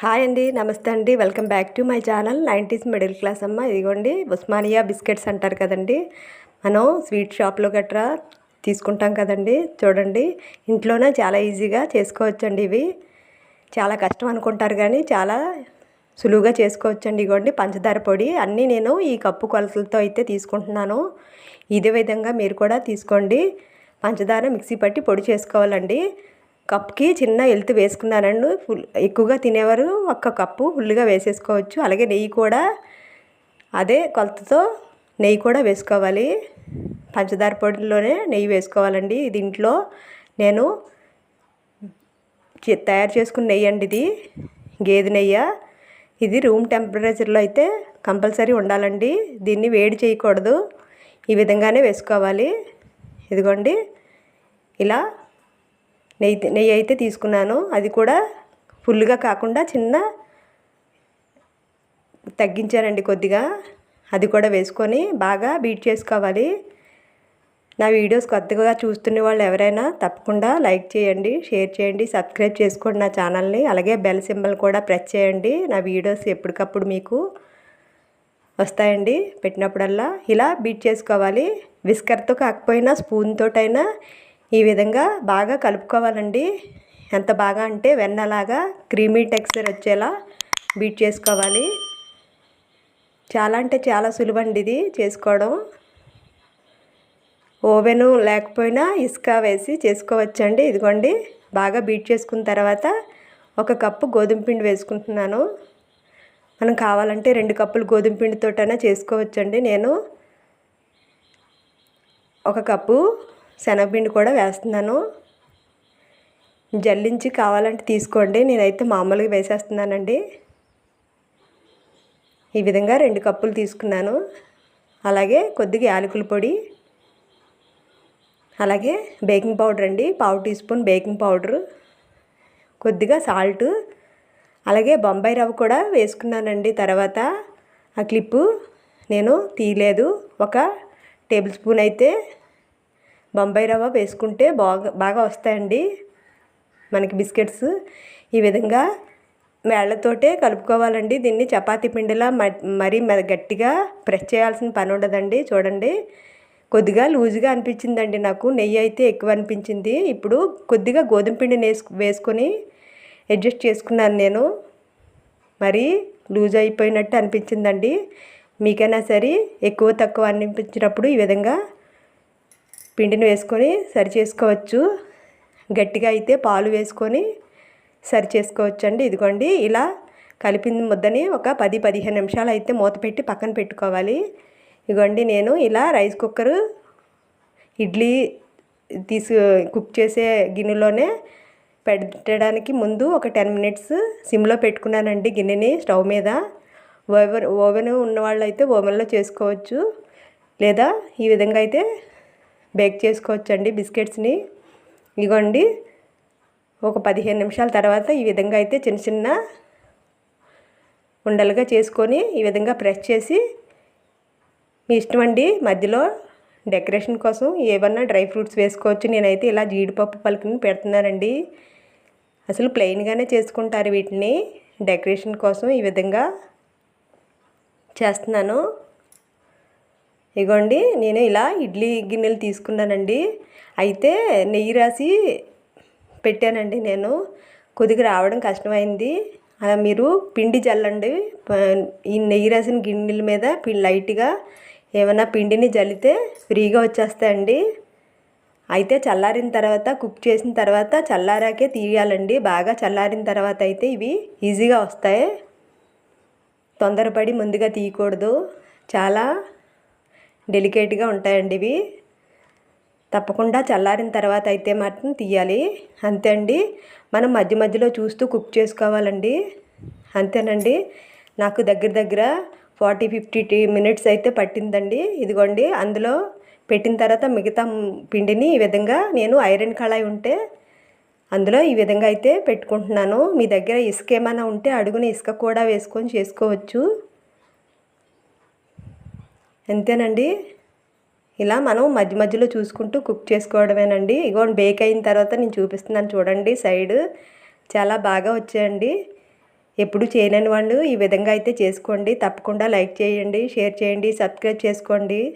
Hi అండి నమస్తే అండి. Welcome back to my channel nineties middle class అమ్మ. ఇదిగోండి ఉస్మానియా బిస్కెట్స్ అంటారు కదండి. మనం స్వీట్ షాప్లో గట్రా తీసుకుంటాం కదండి. చూడండి ఇంట్లోనే చాలా ఈజీగా చేసుకోవచ్చండి ఇవి. చాలా కష్టం అనుకుంటారు కానీ చాలా సులువుగా చేసుకోవచ్చండి. ఇగోండి పంచదార పొడి. అన్నీ నేను ఈ కప్పు కొలతలతో అయితే తీసుకుంటున్నాను. ఇదే విధంగా మీరు కూడా తీసుకోండి. పంచదార మిక్సీ పట్టి పొడి చేసుకోవాలండి. కప్కి చిన్న ఎల్తు వేసుకున్నానండి ఫుల్ ఎక్కువగా తినేవారు. ఒక్క కప్పు ఫుల్గా వేసేసుకోవచ్చు. అలాగే నెయ్యి కూడా అదే కొలతతో నెయ్యి కూడా వేసుకోవాలి. పంచదార పొడిలోనే నెయ్యి వేసుకోవాలండి దీంట్లో. నేను తయారు చేసుకున్న నెయ్యి అండి ఇది. గేదె నెయ్యి. ఇది రూమ్ టెంపరేచర్లో అయితే కంపల్సరీ ఉండాలండి. దీన్ని వేడి చేయకూడదు. ఈ విధంగానే వేసుకోవాలి. ఇదిగోండి. ఇలా నెయ్యి నెయ్యి అయితే తీసుకున్నాను. అది కూడా ఫుల్గా కాకుండా చిన్న తగ్గించానండి కొద్దిగా. అది కూడా వేసుకొని బాగా బీట్ చేసుకోవాలి. నా వీడియోస్ కొత్తగా చూస్తున్న వాళ్ళు ఎవరైనా తప్పకుండా లైక్ చేయండి షేర్ చేయండి సబ్స్క్రైబ్ చేసుకోండి నా ఛానల్ని. అలాగే బెల్ సింబల్ కూడా ప్రెస్ చేయండి. నా వీడియోస్ ఎప్పటికప్పుడు మీకు వస్తాయండి. పెట్టినప్పుడల్లా ఇలా బీట్ చేసుకోవాలి. విస్కర్తో కాకపోయినా స్పూన్ తోటైనా ఈ విధంగా బాగా కలుపుకోవాలండి. ఎంత బాగా అంటే వెన్నలాగా క్రీమీ టెక్స్చర్ వచ్చేలా బీట్ చేసుకోవాలి. చాలా అంటే చాలా సులువండి ఇది చేసుకోవడం. ఓవెను లేకపోయినా ఇసుక వేసి చేసుకోవచ్చండి. ఇదిగోండి బాగా బీట్ చేసుకున్న తర్వాత ఒక కప్పు గోధుమ పిండి వేసుకుంటున్నాను. మనం కావాలంటే రెండు కప్పులు గోధుమ పిండితోటైనా చేసుకోవచ్చండి. నేను ఒక కప్పు శనగపిండి కూడా వేస్తున్నాను. జల్లించి కావాలంటే తీసుకోండి. నేనైతే మామూలుగా వేసేస్తున్నానండి. ఈ విధంగా రెండు కప్పులు తీసుకున్నాను. అలాగే కొద్దిగా యాలకుల పొడి అలాగే బేకింగ్ పౌడర్ అండి. పావు టీ స్పూన్ బేకింగ్ పౌడర్ కొద్దిగా సాల్ట్ అలాగే బొంబాయి రవ్వ కూడా వేసుకున్నానండి తర్వాత. ఆ క్లిప్పు నేను తీయలేదు. ఒక టేబుల్ స్పూన్ అయితే బొంబాయి రవ్వ వేసుకుంటే బాగా బాగా వస్తాయండి మనకి బిస్కెట్స్. ఈ విధంగా వేళ్ళతోటే కలుపుకోవాలండి. దీన్ని చపాతీ పిండిలా మ- మరీ మె- గట్టిగా ప్రెస్ చేయాల్సిన పని ఉండదండి. చూడండి. కొద్దిగా లూజుగా అనిపించిందండి నాకు. నెయ్యి అయితే ఎక్కువ అనిపించింది. ఇప్పుడు కొద్దిగా గోధుమ పిండిని వేసుకు వేసుకొని అడ్జస్ట్ చేసుకున్నాను నేను. మరి లూజ్ అయిపోయినట్టు అనిపించిందండి. మీకైనా సరే ఎక్కువ తక్కువ అనిపించినప్పుడు ఈ విధంగా పిండిని వేసుకొని సరి చేసుకోవచ్చు. గట్టిగా అయితే పాలు వేసుకొని సరి చేసుకోవచ్చు అండి ఇదిగోండి ఇలా కలిపిన ముద్దని ఒక పది పదిహేను నిమిషాలు అయితే మూత పెట్టి పక్కన పెట్టుకోవాలి. ఇదిగోండి నేను ఇలా రైస్ కుక్కరు ఇడ్లీ తీసు కుక్ చేసే గిన్నెలోనే పెట్టడానికి ముందు ఒక టెన్ మినిట్స్ సిమ్లో పెట్టుకున్నానండి గిన్నెని స్టవ్ మీద. ఓవెన్ ఓవెన్ ఉన్నవాళ్ళు అయితే ఓవెన్లో చేసుకోవచ్చు. లేదా ఈ విధంగా అయితే బేక్ చేసుకోవచ్చండి బిస్కెట్స్ని. ఇగోండి ఒక పదిహేను నిమిషాల తర్వాత ఈ విధంగా అయితే చిన్న చిన్న ఉండలుగా చేసుకొని ఈ విధంగా ప్రెస్ చేసి మీ ఇష్టం అండి. మధ్యలో డెకరేషన్ కోసం ఏమన్నా డ్రై ఫ్రూట్స్ వేసుకోవచ్చు. నేనైతే ఇలా జీడిపప్పు పలుకుని పెడుతున్నానండి. అసలు ప్లెయిన్గానే చేసుకుంటారు వీటిని. డెకరేషన్ కోసం ఈ విధంగా చేస్తున్నాను. ఇగోండి నేను ఇలా ఇడ్లీ గిన్నెలు తీసుకున్నానండి. అయితే నెయ్యి రాసి పెట్టానండి నేను. కొద్దిగా రావడం కష్టమైంది. అలా మీరు పిండి చల్లండి ఈ నెయ్యి రాసిన గిన్నెల మీద పి- లైట్గా ఏమైనా పిండిని జల్లితే ఫ్రీగా వచ్చేస్తాయండి. అయితే చల్లారిన తర్వాత కుక్ చేసిన తర్వాత చల్లారాకే తీయాలండి. బాగా చల్లారిన తర్వాత అయితే ఇవి ఈజీగా వస్తాయి. తొందరపడి ముందుగా తీయకూడదు. చాలా డెలికేట్గా ఉంటాయండి ఇవి. తప్పకుండా చల్లారిన తర్వాత అయితే మాత్రం తీయాలి. అంతే అండి. మనం మధ్య మధ్యలో చూస్తూ కుక్ చేసుకోవాలండి. అంతేనండి. నాకు దగ్గర దగ్గర ఫార్టీ ఫిఫ్టీ మినిట్స్ అయితే పట్టిందండి. ఇదిగోండి అందులో పెట్టిన తర్వాత మిగతా పిండిని ఈ విధంగా నేను ఐరన్ కళాయి ఉంటే అందులో ఈ విధంగా అయితే పెట్టుకుంటున్నాను. మీ దగ్గర ఇసుక ఏమైనా ఉంటే అడుగున ఇసుక కూడా వేసుకొని చేసుకోవచ్చు. అంతేనండి. ఇలా మనం మధ్య మధ్యలో చూసుకుంటూ కుక్ చేసుకోవడమేనండి. ఇగోండి బేక్ అయిన తర్వాత నేను చూపిస్తున్నాను చూడండి సైడ్. చాలా బాగా వచ్చాయండి. ఎప్పుడు చేయలేని వాళ్ళు ఈ విధంగా అయితే చేసుకోండి. తప్పకుండా లైక్ చేయండి షేర్ చేయండి సబ్స్క్రైబ్ చేసుకోండి.